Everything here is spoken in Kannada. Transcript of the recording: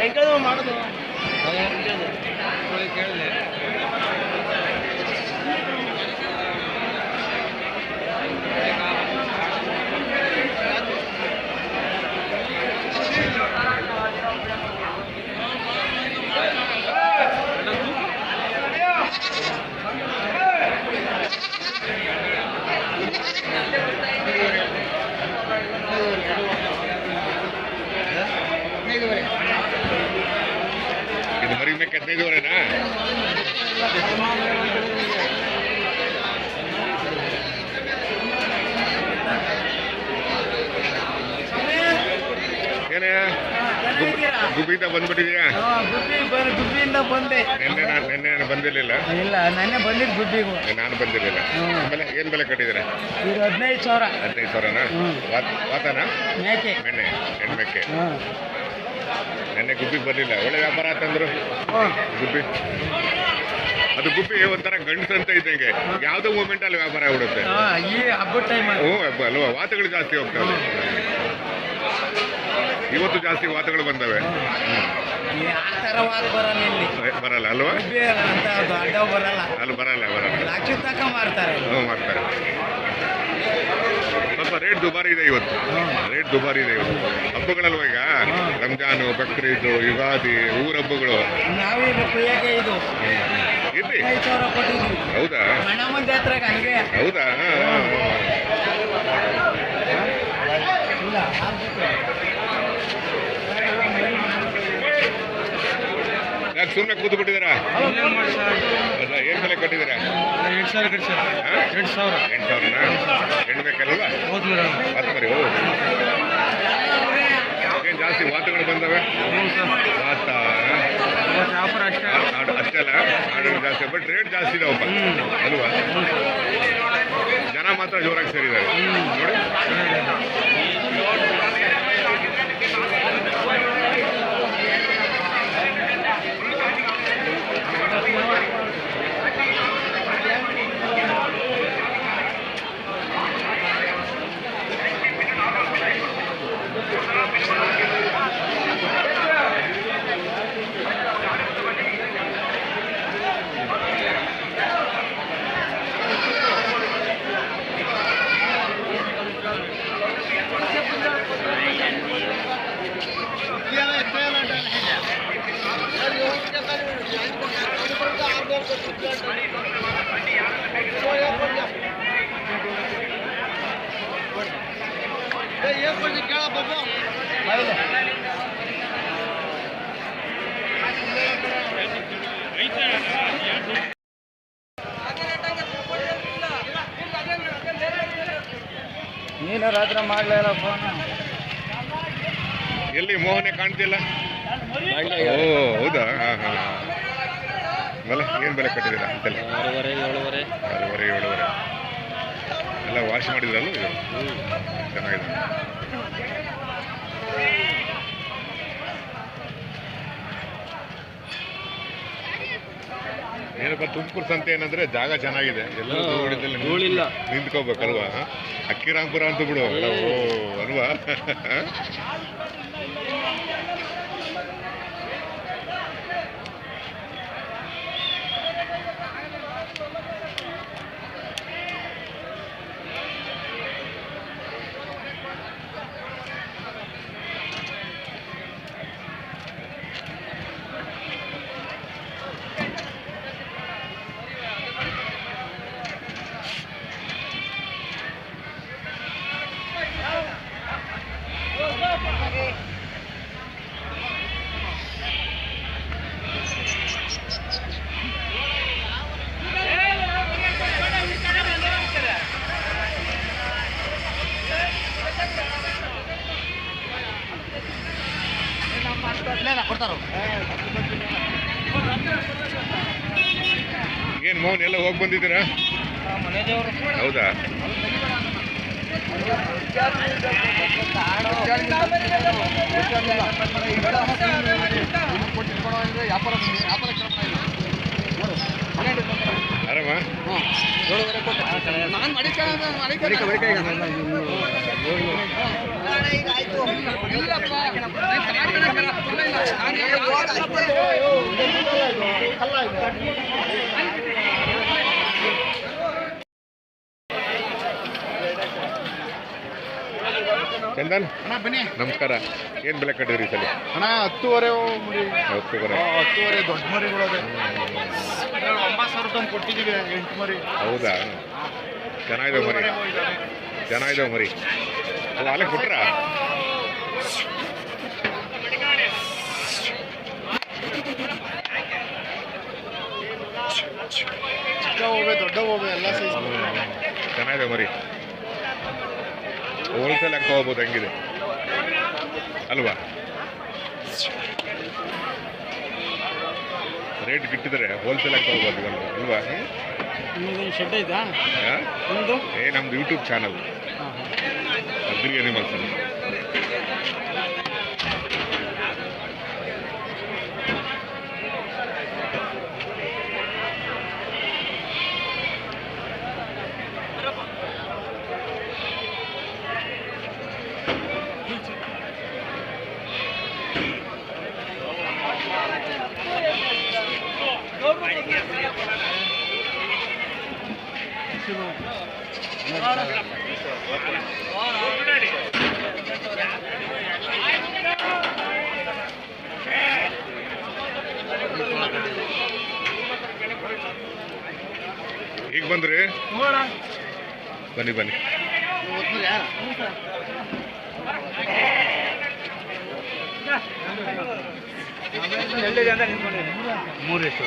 ಹೆಂಗದು ಮಾಡೋದು. ಇದು ಮರಿ ಮೇಕೆ ಹದಿನೈದುವರೆನಾ ಏನೇ ಗುಬ್ಬಿಯಿಂದ ಬಂದ್ಬಿಟ್ಟಿದ್ಯಾ ಗುಬ್ಬಿಯಿಂದ ಬಂದೆ ನಿನ್ನೆ ನಾನು ನಿನ್ನೆ ನಾನು ಬಂದಿರಲಿಲ್ಲ ಇಲ್ಲ ನೆನ್ನೆ ಬಂದಿದ್ದು ಗುಬ್ಬಿಗೂ ನಾನು ಬಂದಿರಲಿಲ್ಲ ಆಮೇಲೆ ಏನು ಬೆಲೆ ಕಟ್ಟಿದ್ದೀರಾ ಇದು ಹದಿನೈದು ಸಾವಿರ ಹದಿನೈದು ಸಾವಿರನಾ ವಾತನಾ ಮೇಕೆ ಹೆಣ್ಮೆಕ್ಕೆ ನೆನ್ನೆ ಗುಬ್ಬಿಗೆ ಬರಲಿಲ್ಲ. ಒಳ್ಳೆ ವ್ಯಾಪಾರ ಅಂತಂದ್ರು ಗುಬ್ಬಿ. ಅದು ಗುಬ್ಬಿ ಒಂಥರ ಗಂಡಸು ಅಂತ ಇದ್ದಂಗೆ. ಯಾವುದೋ ಮೂಮೆಂಟ್ ಅಲ್ಲಿ ವ್ಯಾಪಾರ ಆಗ್ಬಿಡುತ್ತೆ. ಈ ಹಬ್ಬದ ಟೈಮ್ ಹ್ಞೂ ಹಬ್ಬ ಅಲ್ವಾ? ವಾತಗಳು ಜಾಸ್ತಿ ಹೋಗ್ತವೆ ಇವತ್ತು ಜಾಸ್ತಿ ವಾತಗಳು ಬಂದವೆ. ಬರಲ್ಲ ಅಲ್ವಾ? ಗುಬ್ಬಿ ಅಲ್ಲಿ ಬರಲ್ಲ. ಬರಲ್ಲ ಮಾರ್ತಾರೆ. ಹ್ಞೂ ಮಾಡ್ತಾರೆ ರೇಟ್ ದುಬಾರಿ ಇದೆ ಇವತ್ತು. ರೇಟ್ ದುಬಾರಿ ಇದೆ ಇವತ್ತು. ಹಬ್ಬಗಳಲ್ವ ಈಗ? ರಂಜಾನು ಬಕ್ರೀದು ಯುಗಾದಿ ಊರ ಹಬ್ಬಗಳು. ಹೌದಾ? ಹೌದಾ ಹಾ, ಹಾ, ಹಾ. ಇಲ್ಲ ಆಗ್ಬೇಕು. ಯಾಕೆ ಸುಮ್ಮನೆ ಕೂತು ಬಿಟ್ಟಿದ್ದೀರಾ ಹೌದಾ ಏನು ಬೆಲೆ ಕಟ್ಟಿದ್ದೀರಾ? ಎಂಟು ಸಾವಿರ ಕಟ್ಟಿ ಸರ್? ಎಂಟು ಸಾವಿರ. ಎಂಟು ಸಾವಿರನಾ? ಹೆಣ್ಣು ಬೇಕಲ್ವಾ? ಹೌದು ಮೇಡಮ್ ವಾತ್ ಮರಿ ಹೌದು ಏನು ಜಾಸ್ತಿ ಮಾತುಗಳು ಬಂದವೆ? ವಾತ ವ್ಯಾಪಾರ ಅಷ್ಟೇ. ಅಷ್ಟೇ ಅಲ್ಲ ಜಾಸ್ತಿ ಬಟ್ ರೇಟ್ ಜಾಸ್ತಿ ಇದಾವಪ್ಪ. ಅಲ್ವಾ? ಜನ ಮಾತ್ರ ಜೋರಾಗಿ ಸೇರಿದ್ದಾರೆ. ನೋಡಿ. ನೀನು ರಾತ್ರಿ ಮಾಡ್ಲಿಲ್ಲ ಫೋನ್ ಎಲ್ಲಿ ಮೋಹನೆ ಕಾಣ್ತಿಲ್ಲ? ಓ ಹೌದಾ? ಹಾಂ ಹಾಂ. ಆಮೇಲೆ ಏನು ಬೆಲೆ ಕಟ್ಟಿದ್ದೀರಾ ಅಂತೆಲ್ಲ ಆರೂವರೆ ಏಳುವರೆ. ಆರೂವರೆ ಏಳುವರೆ. ಎಲ್ಲ ವಾಶ್ ಮಾಡಿದ್ರಲ್ಲ ಇದು? ಚೆನ್ನಾಗಿದೆ. ಏನಪ್ಪ ತುಮಕೂರು ಸಂತೆ ಏನಂದ್ರೆ ಜಾಗ ಚೆನ್ನಾಗಿದೆ. ಎಲ್ಲ. ನಿಂತ್ಕೋಬೇಕಲ್ವಾ? ಅಕ್ಕಿರಾಂಪುರ ಅಂತ ಬಿಡು. ಅಲ್ವಾ ಏನು ಮೋಹನ್ ಎಲ್ಲ ಹೋಗಿ ಬಂದಿದ್ದೀರಾ? ಹೌದಾ? ಆರಾಮ? ಚಂದನ್? ಅಣ್ಣ ಬನ್ನಿ. ನಮಸ್ಕಾರ. ಏನು ಬೆಲೆ ಕಟ್ಟಿದ್ರಿ ಸರಿ ಸಲ? ಅಣ್ಣ ಹತ್ತುವರೆ ಮರಿ ಹತ್ತುವರೆ. ಹತ್ತುವರೆ ದೊಡ್ಡ ಮರಿಗಳು ಅದೇ. ಒಂಬತ್ತು ಸಾವಿರ ತಂದು ಕೊಟ್ಟಿದ್ದೀವಿ ಎಂಟು ಮರಿ. ಹೌದಾ? ಚೆನ್ನಾಗಿದೆ ಮರಿ. ಚೆನ್ನಾಗಿದೆ ಮರಿ. ಅಲ್ಲ ಅಲ್ಲೇ ಕೊಟ್ರ? ಚಿಕ್ಕ ಹೋಗ್ಬೇಕು ದೊಡ್ಡ ಹೋಗ್ಬೇಕು ಎಲ್ಲ ಸೈಜ್ ಚೆನ್ನಾಗಿದೆ ಮರಿ. ಹೋಲ್ಸೇಲ್ ಆಗಿ ಹೋಗ್ಬೋದು ಹಂಗಿದೆ? ಅಲ್ವಾ? ರೇಟ್ ಬಿಟ್ಟಿದ್ರೆ ಹೋಲ್ಸೇಲ್ ಆಗಿ ಹೋಗ್ಬೋದು ಅಲ್ವಾ? ಶೆಡ್ ಐತಾ? ಏ ನಮ್ದು ಯೂಟ್ಯೂಬ್ ಚಾನಲ್ ಅಗ್ರಿ ಅನಿಮಲ್ಸ್ ಅಂತ ಈಗ ಬಂದ್ರಿ? ಬನ್ನಿ ಬನ್ನಿ. ಮೂರು ಎಷ್ಟು?